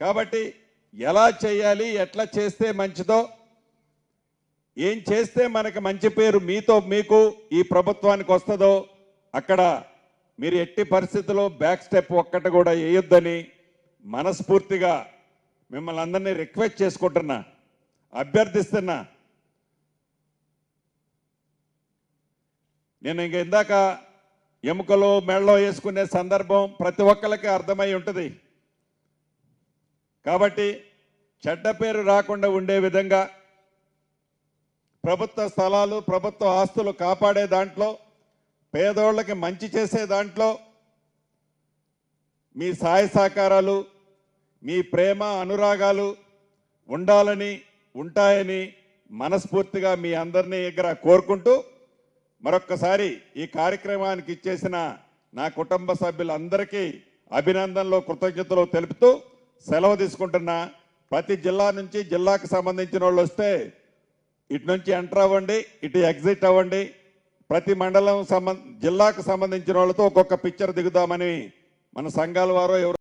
కాబట్టి ఎలా చేయాలి ఎట్లా చేస్తే మంచిదో ఏం చేస్తే మనకి మంచి పేరు మీతో మీకు ఈ ప్రభుత్వానికి వస్తుందో అక్కడ మీరు ఎట్టి పరిస్థితుల్లో బ్యాక్ స్టెప్ ఒక్కటి కూడా వేయొద్దని మనస్ఫూర్తిగా మిమ్మల్ని అందరినీ రిక్వెస్ట్ చేసుకుంటున్నా అభ్యర్థిస్తున్నా. నేను ఇంక ఇందాక ఎముకలు మెళ్ళలో వేసుకునే సందర్భం ప్రతి ఒక్కరికి అర్థమై ఉంటుంది. కాబట్టి చెడ్డ పేరు రాకుండా ఉండే విధంగా ప్రభుత్వ స్థలాలు ప్రభుత్వ ఆస్తులు కాపాడే దాంట్లో పేదోళ్ళకి మంచి చేసే దాంట్లో మీ సహాయ సహకారాలు మీ ప్రేమ అనురాగాలు ఉండాలని ఉంటాయని మనస్ఫూర్తిగా మీ అందరినీ దగ్గర కోరుకుంటూ మరొక్కసారి ఈ కార్యక్రమానికి ఇచ్చేసిన నా కుటుంబ సభ్యులందరికీ అభినందనలు కృతజ్ఞతలు తెలుపుతూ సెలవు తీసుకుంటున్నా. ప్రతి జిల్లా నుంచి జిల్లాకు సంబంధించిన వాళ్ళు వస్తే ఇటు నుంచి ఎంటర్ అవ్వండి ఇటు ఎగ్జిట్ అవ్వండి. ప్రతి మండలం సంబంధ జిల్లాకు సంబంధించిన వాళ్ళతో ఒక్కొక్క పిక్చర్ దిగుదామని మన సంఘాల వారు ఎవరు